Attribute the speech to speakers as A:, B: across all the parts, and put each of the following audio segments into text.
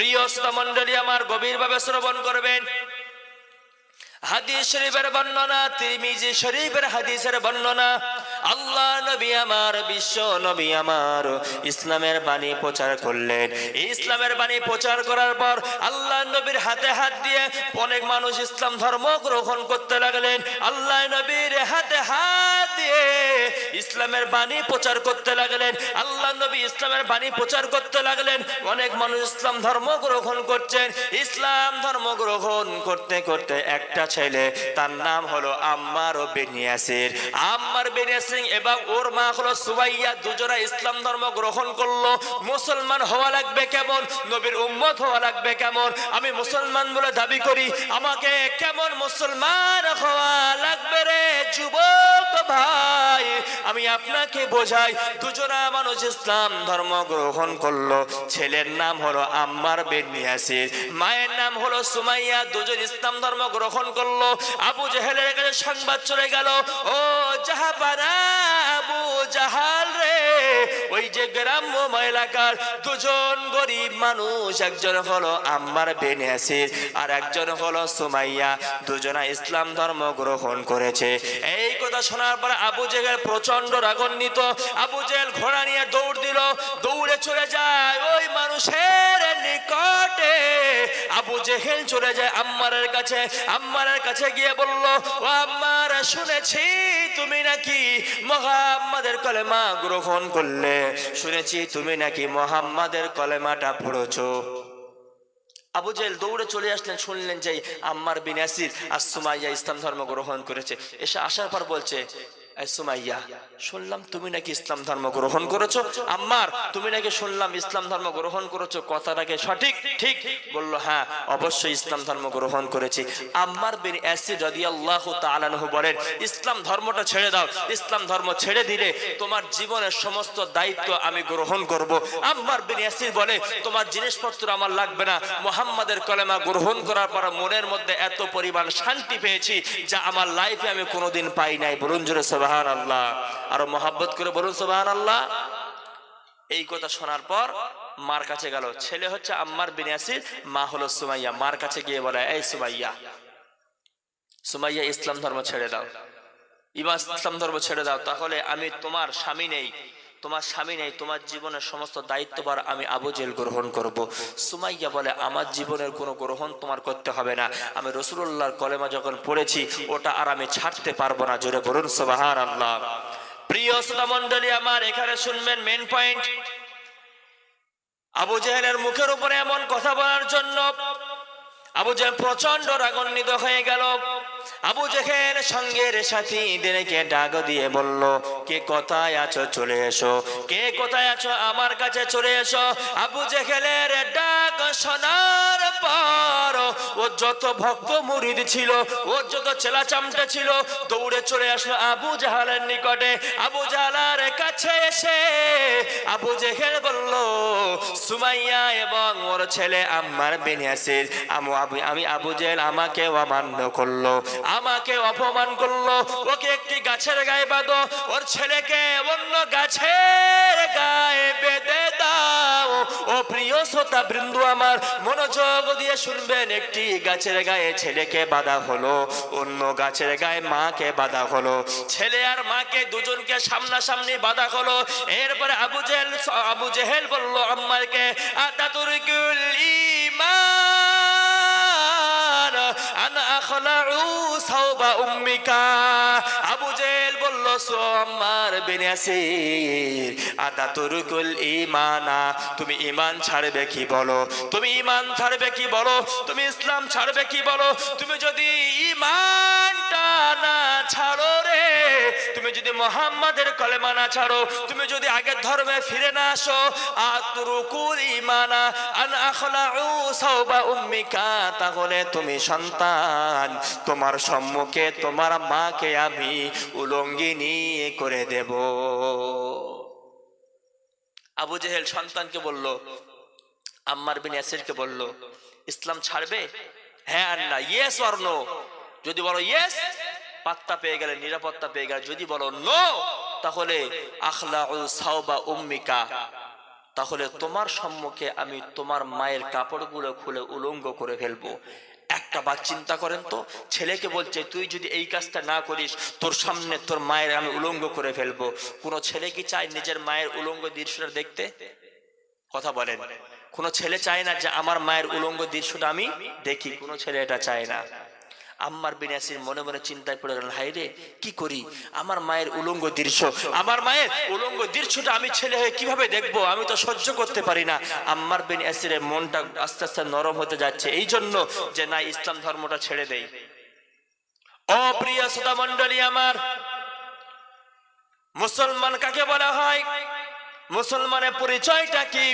A: প্রিয় মন্ডলী আমার গভীরভাবে শ্রবণ করবেন। হাদিস শরীফের বর্ণনা, তিরমিজি শরীফের হাদিসের বর্ণনা, আল্লাহ আমার, বিশ্ব আমার, ইসলামের বাণী প্রচার করলেন। ইসলামের বাণী প্রচার করার পর আল্লাহ নবীর হাতে হাত দিয়ে অনেক মানুষ ইসলাম ধর্ম গ্রহণ করতে লাগলেন। আল্লাহ নবীর হাতে হাত দিয়ে ইসলামের বাণী প্রচার করতে লাগলেন। আল্লাহ নবী ইসলামের বাণী প্রচার করতে লাগলেন। অনেক মানুষ ইসলাম ধর্ম গ্রহণ করছেন। ইসলাম ধর্ম গ্রহণ করতে করতে একটা ছেলে, তার নাম হলো আম্মার ও বেনিয়াসির আম্মার বেনিয়াসিং এবং ওর মা হলো সুবাইয়া, দুজনা ইসলাম ধর্ম গ্রহণ করল। মুসলমান হওয়া লাগবে কেমন? নবীর উম্মত হওয়া লাগবে কেমন? আমি মুসলমান বলে দাবি করি, আমাকে কেমন মুসলমান হওয়া লাগবে রে, যুবক ভাই? আমি আপনাকে বোঝাই, দুজনা মানুষ ইসলাম ধর্ম গ্রহণ করল। ছেলের নাম হলো আম্মার বিন ইয়াসির, মায়ের নাম হলো সুমাইয়া, দুজন ইসলাম ধর্ম গ্রহণ করল। আবু জেহেলের কাছে সংবাদ চলে গেল, ও আবু জাহাল রে, ওই যে গ্রাম্য এলাকার দুজন গরিব মানুষ, একজন হলো আম্মার বিন আর একজন হলো সুমাইয়া, দুজনা ইসলাম ধর্ম গ্রহণ করেছে। এই কথা শোনার পর আবু জেহেল প্রচণ্ড রাগান্বিত। আবু জেহেল ঘোড়া নিয়ে দৌড় দিল, দৌড়ে চলে যায় ওই মানুষের নিকটে। আবু জেহেল চলে যায় আম্মারের কাছে আম্মারের কাছে গিয়ে বলল, ও আম্মার, শুনেছি তুমি নাকি মোহাম্মদের কলেমা গ্রহণ করলে? শুনেছি তুমি নাকি মোহাম্মদের কলেমাটা পড়েছো। আবু জেল দৌড়ে চলে আসলেন, শুনলেন যে আম্মার বিন ইয়াসির আর সুমাইয়া ইসলাম ধর্ম গ্রহণ করেছে। এসে আসার পর বলছে শুনলাম তুমি নাকি ইসলাম ধর্ম গ্রহণ করেছ। আম্মার, তুমি নাকি শুনলাম ইসলাম ধর্ম গ্রহণ করেছ কথাটাকে সঠিক? ঠিক। বলল হ্যাঁ অবশ্যই ইসলাম ধর্ম গ্রহণ করেছি। আম্মার বিন ইয়াসির রাদিয়াল্লাহু তাআলা আনহু বলেন, ইসলাম ধর্মটা ছেড়ে দাও। ইসলাম ধর্ম ছেড়ে দিলে তোমার জীবনের সমস্ত দায়িত্ব আমি গ্রহণ করব। আম্মার বিন বলে, তোমার জিনিসপত্র আমার লাগবে না। মোহাম্মদের কলেমা গ্রহণ করার পর মনের মধ্যে এত পরিমাণ শান্তি পেয়েছি, যা আমার লাইফে আমি কোনোদিন পাই নাই। বলুন জোরে সোবাহান আল্লাহ আরও মহাব্বত করে বলুন সোবাহান আল্লাহ এই কথা শোনার পর মার কাছে গেল। ছেলে হচ্ছে আম্মার বিন মা হলো সুমাইয়া। মার কাছে গিয়ে বলে, এই সুমাইয়া সুমাইয়া ইসলাম ধর্ম ছেড়ে দাও। ইবা ইসলাম ধর্ম ছেড়ে দাও, তাহলে আমি তোমার স্বামী নেই। তোমার স্বামী নেই, তোমার জীবনের সমস্ত দায়িত্বভার আমি আবুজেল গ্রহণ করব। সুমাইয়া বলে, আমার জীবনের কোনো গ্রহণ তোমার করতে হবে না। আমি রসুল্লাহর কলেমা যখন পড়েছি, ওটা আর আমি ছাড়তে পারব না। জোরে বলুন সোবাহার আল্লাহ প্রিয় শ্রোতা আমার এখানে শুনবেন মেন পয়েন্ট আবু জেহেলের মুখের উপরে এমন কথা বলার জন্য আবু জেহেল প্রচণ্ড রাগান্বিত হয়ে গেল। আবু জেহেল সঙ্গের সাথীদেরকে ডাক দিয়ে বলল, কে কোথায় আছো চলে এসো? কে কোথায় আছো আমার কাছে চলে এসো? আবু জেহেলের ডাক শোনার পর ও যত ভক্ত মুরিদ ছিল, ও যত চেলা চামটা ছিল, দৌড়ে চলে আসলো আবু জাহালের নিকটে। আবু জাহালার কাছে এসে আবু জেহেল বলল, সুমাইয়া এবং ওর ছেলে আম্মার বেনিয়াসির আমু আমি আবু জেহেল আমাকে অমান্য করল। আমাকে অপমান করল। ওকে একটি গাছের গায়ে বাঁধো। ওর ছেলেকে অন্য গাছের গায়ে বেঁধে দাও। ও প্রিয় শ্রোতা বৃন্দু আমার, মনোযোগ দিয়ে শুনবেন। একটি গাছের গায়ে ছেলেকে বাঁধা হলো, অন্য গাছের গায়ে মাকে বাঁধা হলো। ছেলে আর মাকে দুজনকে সামনাসামনি বাঁধা হলো। এরপরে আবু জেহেল আবু জেহেল বলল, আম্মাকে আতাতুরকুল ঈমান সাওবা উম্মিকা আবু জেহেল তুমি ইমান ছাড়বে কি বলো? তুমি ইমান ছাড়বে কি বলো? তুমি ইসলাম ছাড়বে কি বলো? তুমি যদি ইমানটা না ছাড়ো রে, তুমি যদি মোহাম্মদের কলেমা না ছাড়ো, তুমি যদি আগের ধর্মে ফিরে না আসো আতরুকুল ইমানা আন আখলাউ সাওবা উম্মিকা তাহলে তুমি সন্তান। তোমার সম্মুখে তোমার মাকে আমি উলঙ্গিনী করে দেব। আবু জেহেল সন্তানকে বলল, আম্মার বিন ইয়াসিরকে বলল, ইসলাম ছাড়বে? হ্যাঁ আর না ইয়েস অর নো যদি বলো ইয়েস পাত্তা পেয়ে গেলে, নিরাপত্তা পেয়ে গেলে, যদি বলো নো তাহলে আখলা সাওবা উম্মিকা। তাহলে তোমার সম্মুখে আমি তোমার মায়ের কাপড়গুলো খুলে উলঙ্গ করে ফেলব। একটা বার চিন্তা করেন তো, ছেলেকে বলছে, তুই যদি এই কাজটা না করিস, তোর সামনে তোর মায়ের আমি উলঙ্গ করে ফেলব। কোনো ছেলে কি চায় নিজের মায়ের উলঙ্গ দৃশ্যটা দেখতে? কথা বলেন। কোনো ছেলে চায় না যে, আমার মায়ের উলঙ্গ দৃশ্যটা আমি দেখি। কোনো ছেলে এটা চায় না। আম্মার বিনাসির মনে মনে চিন্তায় পড়ে গেলেন হাই রে, কি করি? আমার মায়ের উলঙ্গ দৃশ্য, আমার মায়ের উলঙ্গ দৃশ্যটা আমি ছেলে হয়ে কীভাবে দেখব? আমি তো সহ্য করতে পারি না। আম্মার বিন আসিরের মনটা আস্তে আস্তে নরম হতে যাচ্ছে, এই জন্য যে, না, ইসলাম ধর্মটা ছেড়ে দেই। অপ্রিয় শ্রোতা মন্ডলী আমার, মুসলমান কাকে বলা হয়? মুসলমানের পরিচয়টা কি?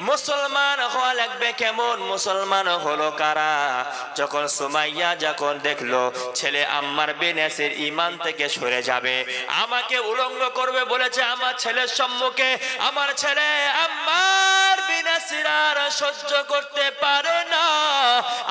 A: মুসলমান হওয়া লাগবে কেমন? মুসলমান হলো কারা? যখন সুমাইয়া যখন দেখল, ছেলে আম্মার বেনেসের ইমান থেকে সরে যাবে। আমাকে উলঙ্গ করবে বলেছে আমার ছেলের সম্মুখে। আমার ছেলে আম্মার বিনাসির আর সহ্য করতে পারে না।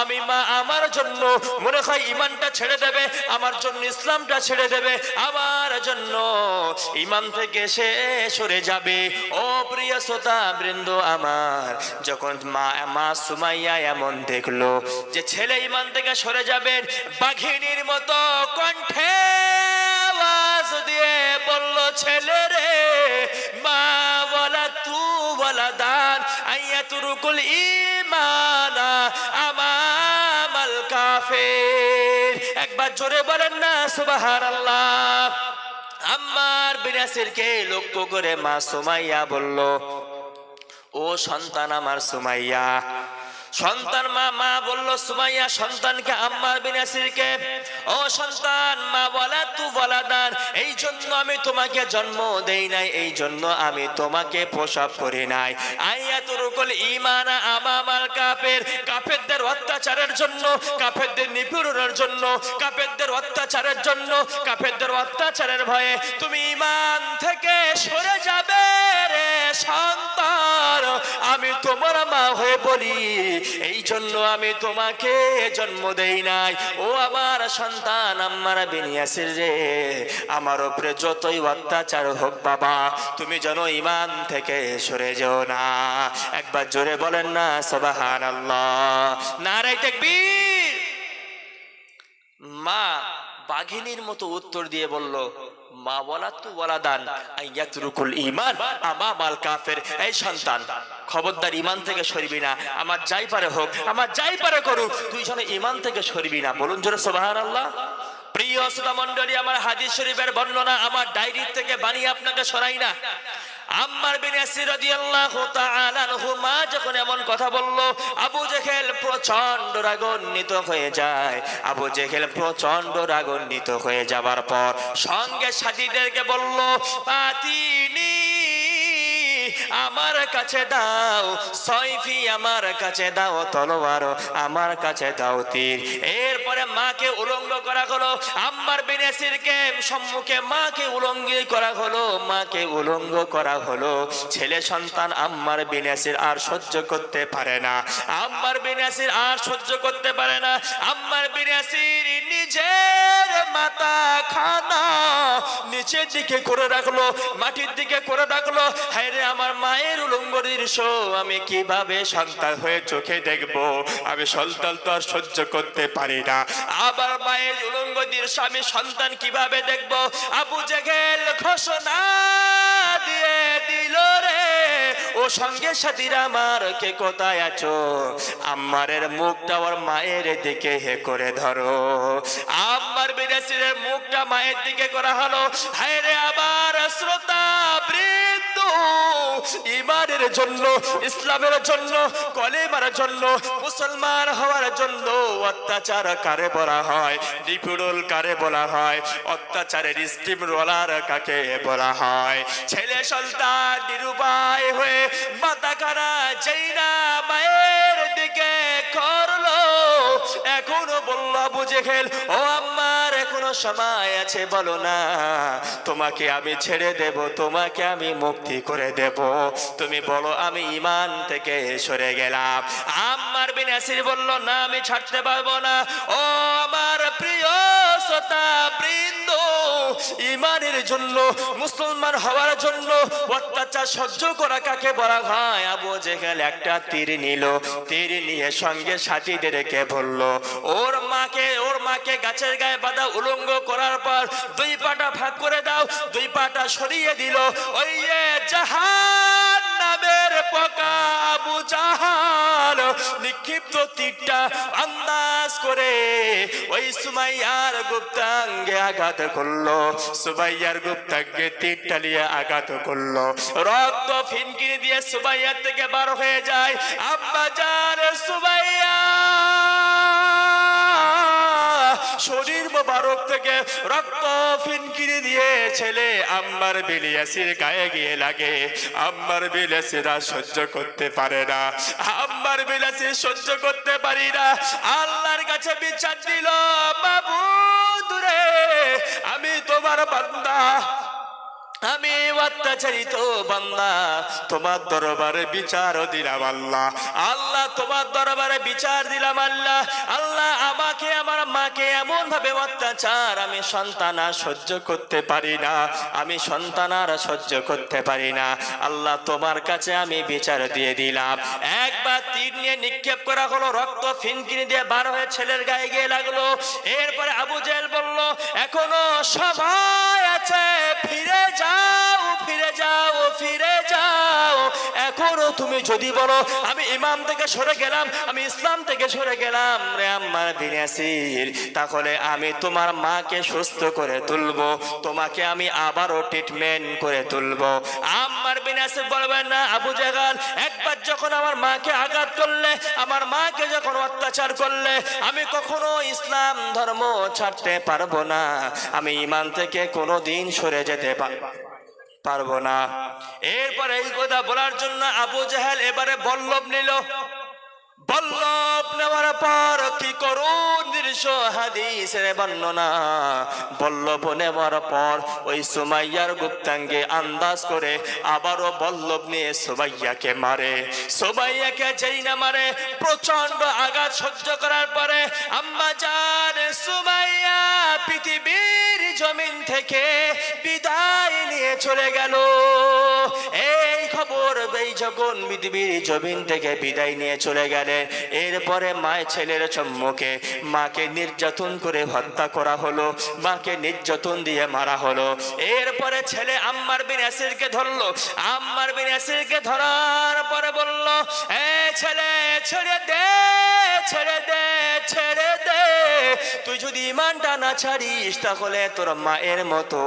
A: আমি মা, আমার জন্য মনে হয় ইমানটা ছেড়ে দেবে, আমার জন্য ইসলামটা ছেড়ে দেবে, আমার জন্য ইমান থেকে সে সরে যাবে। ও প্রিয় শ্রোতা, বৃন্দ আমার, যখন মা মা সুমাইয়া এমন দেখল যে ছেলে ইমান থেকে সরে যাবেন, বাঘিনীর মতো কণ্ঠে আওয়াজ দিয়ে বলল, ছেলে রে, মা বলা, তু বলা দান আইয়া তুরুকুল ইমানা আমামাল কাফের। একবার জোরে বলেন না, সুবহানাল্লাহ। আম্মার বিনাসিরকে লক্ষ্য করে মা সুমাইয়া বলল, ও সন্তান আমার সুমাইয়া সন্তান মা মা বলল, সুমাইয়া, সন্তানকে আম্মার বিনাসিরকে ও সন্তান, মা বলা তু বলা দান, এই জন্য আমি তোমাকে জন্ম দেই নাই, এই জন্য আমি তোমাকে প্রসব করি নাই। আইয়া তুরুকুল ইমানা আমামাল কাফের, কাফেরদের অত্যাচারের জন্য, কাফেরদের নিপীড়নের জন্য, কাফেরদের অত্যাচারের জন্য, কাফেরদের অত্যাচারের ভয়ে তুমি ইমান থেকে তোমার মা হয়ে বলি, এই জন্য আমি তোমাকে জন্ম দেই নাই। ও আমার সন্তান আমার বিনিয়াসির রে, আমার উপরে যতই অত্যাচার হোক বাবা, তুমি যেন ইমান থেকে সরে যেও না। একবার জোরে বলেন না সবাহান আল্লাহ নারাই তাকবীর। মা বাঘিনীর মতো উত্তর দিয়ে বলল মা বলা তু বলা দান আইয়াতুরুকুল ইমান আমা মাল কাফের, এই সন্তান। খবরদার ইমান থেকে সরবি না, আমার যাই পারে হোক, আমার যাই পারে করুক, তুই যেন ইমান থেকে সরবি না। বলুন জোরে সোভার আল্লাহ প্রিয় শ্রোতা মন্ডলী আমার হাদিস শরীফের বর্ণনা আমার ডায়েরি থেকে বানিয়ে আপনাকে সরাই না। আম্মার বিন ইয়াসির রাদিয়াল্লাহু তাআলা আনহুমা যখন এমন কথা বলল, আবু জেহেল প্রচণ্ড রাগান্বিত হয়ে যায়। আবু জেহেল প্রচণ্ড রাগান্বিত হয়ে যাবার পর সঙ্গে সাথীদেরকে বলল পাতিনি আমার কাছে দাও, সৈফি আমার কাছে দাও, তলোয়ার আমার কাছে দাও তীর। এরপরে মাকে উলঙ্গ করা হলো। আম্মার বিনেসিরকে সম্মুখে মাকে উলঙ্গ করা হলো, মাকে উলঙ্গ করা হলো। ছেলে সন্তান আম্মার বিনেসির আর সহ্য করতে পারে না। আম্মার বিনেসির আর সহ্য করতে পারে না। আম্মার বিনেসির নিজের খানা নিচের দিকে করে রাখল, মাটির দিকে করে রাখল। আমার মায়ের উলঙ্গ দৃশ্য আমি কীভাবে সন্তান হয়ে চোখে দেখব? আমি সন্তান তো আর সহ্য করতে পারি না। আবার মায়ের উলঙ্গ দৃশ্য আমি সন্তান কীভাবে দেখব? আবু জেগেল ঘোষণা ও সঙ্গে সাথীরা আমার, কে কোথায় আছো? আম্মারের মুখটা ওর মায়ের দিকে হে করে ধরো। আম্মার বিরাসিরের মুখটা মায়ের দিকে করা হলো। হায় রে আবার শ্রোতা ইমানের জন্য, ইসলামের জন্য, কলেমার জন্য, মুসলমান হওয়ার জন্য অত্যাচার কারে বলা হয় নিপুড়ল কারে বলা হয়, অত্যাচারের স্টিম রোলার কাকে বলা হয়? ছেলে সন্তান নিরুপায় হয়ে মাথা কানা যেই না মায়ের দিকে করল, এখনও বলল বুঝে খেল ও আমার এখনও সময় আছে বলো না, তোমাকে আমি ছেড়ে দেব, তোমাকে আমি মুক্তি করে দেব। তুমি বলো, আমি ইমান থেকে সরে গেলাম। আমার বিনাসির বলল, না, আমি ছাড়তে পারব না। ও আমার প্রিয় শ্রোতা বৃন্দ ইমানের জন্য, মুসলমান হওয়ার জন্য অত্যাচার সহ্য করা কাকে বলা হয়? আবু জেহেল একটা তীর নিল, তীর নিয়ে সঙ্গে সাথীদেরকে বলল, ওর মাকে ওর মাকে গাছের গায়ে বাঁধা উলঙ্গ করার পর দুই পাটা ভাগ করে দাও। দুই পাটা সরিয়ে দিল, ওই জাহান নামের পকা আবু জাহাল। নিক্ষিপ্ত তীরটা আন্দাজ করে ওই সুমাইয়ার গুপ্তাঙ্গে আঘাত করল। সুমাইয়ার গুপ্তাঙ্গে তীরটা নিয়ে আঘাত করল। রক্ত ফিনকিনি দিয়ে সুমাইয়ার থেকে বার হয়ে যায়। আব্বা জান, সুমাইয়া! শরীর মোবারক থেকে রক্ত ফিনকিরি দিয়ে ছেলে আম্বার বিলিয়াসির গায়ে গিয়ে লাগে। আম্বার বিলাসিরা সহ্য করতে পারে না। আম্বার বিলাসি সহ্য করতে পারি না। আল্লাহর কাছে বিচার দিল, বাবু, দূরে, আমি তোমার বান্দা। আমি অত্যাচারিত বান্দা, তোমার দরবারে বিচার দিলাম আল্লাহ। আল্লাহ, তোমার দরবারে বিচার দিলাম আল্লাহ। আল্লাহ, আমাকে, আমার মাকে এমন ভাবে অত্যাচার আমি সন্তান আর সহ্য করতে পারি না। আমি সন্তান আর সহ্য করতে পারি না। আল্লাহ, তোমার কাছে আমি বিচার দিয়ে দিলাম। একবার তীর নিয়ে নিক্ষেপ করা হলো, রক্ত ফিনকিনি দিয়ে বার হয়ে ছেলের গায়ে গিয়ে লাগল। এরপরে আবু জেল বলল, এখনও সময় আছে ফিরে যাও ফিরে যাও ফিরে যাও এখনও তুমি যদি বলো, আমি ইমাম থেকে সরে গেলাম, আমি ইসলাম থেকে সরে গেলাম রে আমার বিনাসির তাহলে আমি তোমার মাকে সুস্থ করে তুলবো, তোমাকে আমি আবারও ট্রিটমেন্ট করে তুলবো। আমার বিনাসির বলবেন, না, আবু জাগাল, একবার যখন আমার মাকে আঘাত করলে, আমার মাকে যখন অত্যাচার করলে, আমি কখনো ইসলাম ধর্ম ছাড়তে পারব না। আমি ইমান থেকে কোনো দিন সরে যেতে পারব পারব না। এরপর এই কথা বলার জন্য আবু জাহেল এবারে বল্লভ নিল। বল্লভ নেওয়ার পর কি বর্ণনা। বল্লভ নেওয়ার পর ওই সুমাইয়ার গুপ্তাঙ্গে আন্দাজ করে আবারও বল্লভ নিয়ে সুমাইয়াকে মারে। সুমাইয়াকে যেই না মারে প্রচণ্ড আঘাত সহ্য করার পরে আম্মা সুমাইয়া পৃথিবীর জমিন থেকে চলে গেল। এই খবর এই যখন পৃথিবীর জমিন থেকে বিদায় নিয়ে চলে গেলেন। এরপরে মায়ের ছেলের সম্মুখে মাকে নির্যাতন করে হত্যা করা হলো, মাকে নির্যাতন দিয়ে মারা হলো। এরপরে ছেলে আম্মার বিন ইয়াসিরকে ধরলো। আম্মার বিন ইয়াসিরকে ধরার পরে বলল, এ ছেলে, ছেড়ে দে ছেড়ে দে। তুই যদি ইমানটা না ছাড়িস, তাহলে তোর মায়ের মতো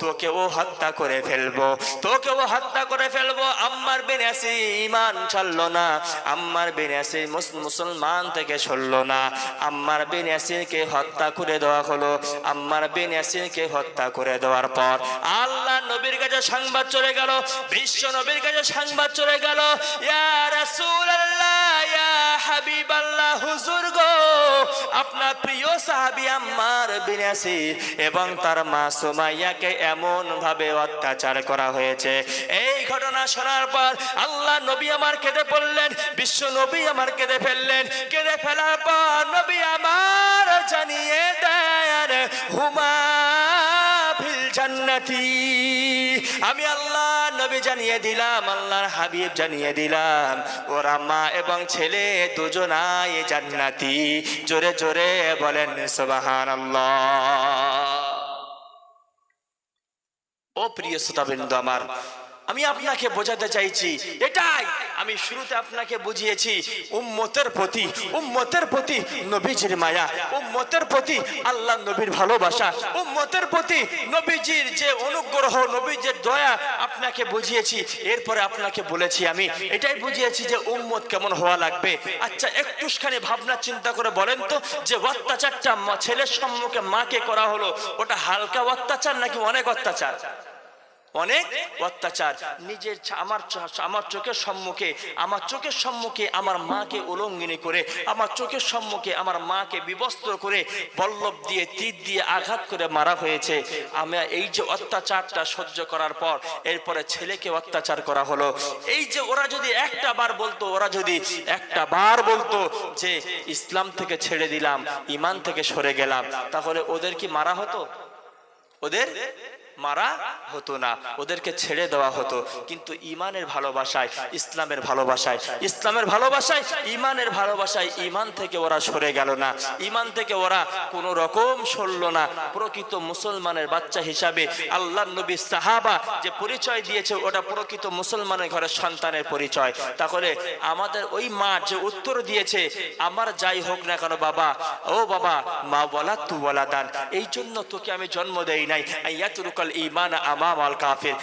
A: তোকেও হত্যা করে ফেলব। তোকেও হত্যা করে ফেলব। আম্মার বেনাসি ইমান ছাড়লো না। আম্মার বেনাসি মুসলমান থেকে সরলো না। আম্মার বেনাসিরকে হত্যা করে দেওয়া হলো। আম্মার বেনাসিরকে হত্যা করে দেওয়ার পর আল্লাহ নবীর কাছে সংবাদ চলে গেল। বিশ্ব নবীর কাছে সংবাদ চলে গেল। ইয়া রাসূলুল্লাহ, ইয়া হাবিবাল্লাহ হুজুর গো প্রিয় সাহাবি আম্মার বিনাসি এবং তার মা সুমাইয়াকে এমন ভাবে অত্যাচার করা হয়েছে। এই ঘটনা শোনার পর আল্লাহ নবী আমার কেঁদে পড়লেন, বিশ্ব নবী আমার কেঁদে ফেললেন। কেঁদে ফেলার পর নবী আমার জানিয়ে দেন হুমা জান্নাতি। আমি আল্লাহ নবী জানিয়ে দিলাম, আল্লাহর হাবিব জানিয়ে দিলাম, ওরা মা এবং ছেলে দুজনাই জান্নাতি। জোরে জোরে বলেন সুবাহান ও প্রিয় শ্রোতাবৃন্দ আমার আমি আপনাকে বোঝাতে চাইছি। এটাই আমি শুরুতে আপনাকে বুঝিয়েছি। উম্মতের প্রতি উম্মতের প্রতি নবীজির মায়া, উম্মতের প্রতি আল্লাহ নবীর ভালোবাসা, উম্মতের প্রতি নবীজির যে অনুগ্রহ, নবীজির দয়া আপনাকে বুঝিয়েছি। এরপরে আপনাকে বলেছি আমি, এটাই বুঝিয়েছি যে উম্মত কেমন হওয়া লাগবে। আচ্ছা একটুখানি ভাবনা চিন্তা করে বলেন তো, যে অত্যাচারটা ছেলের সম্মুখে মাকে করা হলো, ওটা হালকা অত্যাচার নাকি অনেক অত্যাচার? অনেক অত্যাচার। নিজের আমার আমার চোখের সম্মুখে, আমার চোখের সম্মুখে আমার মাকে উলঙ্গিনী করে, আমার চোখের সম্মুখে আমার মাকে বিবস্ত্র করে বল্লভ দিয়ে তীর দিয়ে আঘাত করে মারা হয়েছে। আমরা এই যে অত্যাচারটা সহ্য করার পর এরপরে ছেলেকে অত্যাচার করা হলো। এই যে ওরা যদি একটা বার বলতো, ওরা যদি একটা বার বলতো যে ইসলাম থেকে ছেড়ে দিলাম ইমান থেকে সরে গেলাম, তাহলে ওদের কি মারা হতো? ওদের মারা হতো না। ওদেরকে ছেড়ে দেওয়া হতো। কিন্তু ইমানের ভালোবাসায়, ইসলামের ভালোবাসায় ইসলামের ভালোবাসায়, ইমানের ভালোবাসায় ইমান থেকে ওরা সরে গেল না। ইমান থেকে ওরা কোনো রকম সরল না। প্রকৃত মুসলমানের বাচ্চা হিসাবে আল্লাহ নবী সাহাবা যে পরিচয় দিয়েছে, ওটা প্রকৃত মুসলমানের ঘরের সন্তানের পরিচয়। তাহলে আমাদের ওই মা যে উত্তর দিয়েছে, আমার যাই হোক না কেন বাবা, ও বাবা, মা বলা তু বলা দান। এই জন্য তোকে আমি জন্ম দেই নাই। ইমান আমাম আল কাফের।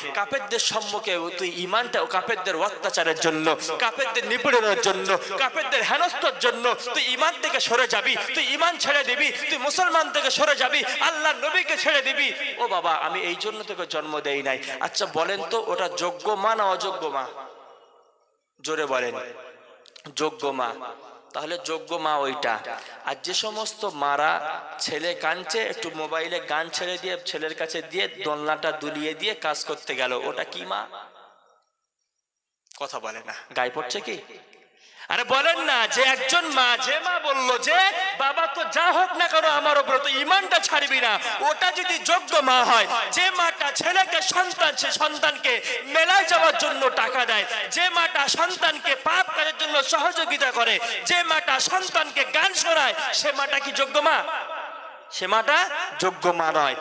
A: সম্মুখে তুই ইমানটা অত্যাচারের জন্য নিপীড়নের জন্য হেনস্তর জন্য তুই ইমান থেকে সরে যাবি, তুই ইমান ছেড়ে দিবি, তুই মুসলমান থেকে সরে যাবি আল্লাহ নবীকে ছেড়ে দিবি। ও বাবা, আমি এই জন্য তোকে জন্ম দেই নাই। আচ্ছা বলেন তো, ওটা যোগ্য মা না অযোগ্য মা? জোরে বলেন। যোগ্য মা। তাহলে যোগ্য মা ওইটা। আর যে সমস্ত মারা ছেলে কাঁদছে, একটু মোবাইলে গান ছেড়ে দিয়ে ছেলের কাছে দিয়ে দোলনাটা দুলিয়ে দিয়ে কাজ করতে গেল। ওটা কি মা? কথা বলে না। গায়ে পড়ছে কি? আরে বলেন না, যে একজন মা, যে মা বলল যে, বাবা তো যা হোক না কেন আমার উপরে তো ইমানটা ছাড়বি না। ওটা যদি যোগ্য মা হয়, যে মাটা ছেলেকে সন্তান, সে সন্তানকে মেলায় যাওয়ার জন্য টাকা দেয়, যে মাটা সন্তানকে পাপ কাজের জন্য সহযোগিতা করে, যে মাটা সন্তানকে গান শোনায়, সে মাটা কি যোগ্য মা? সে মাটা যোগ্য মা নয়।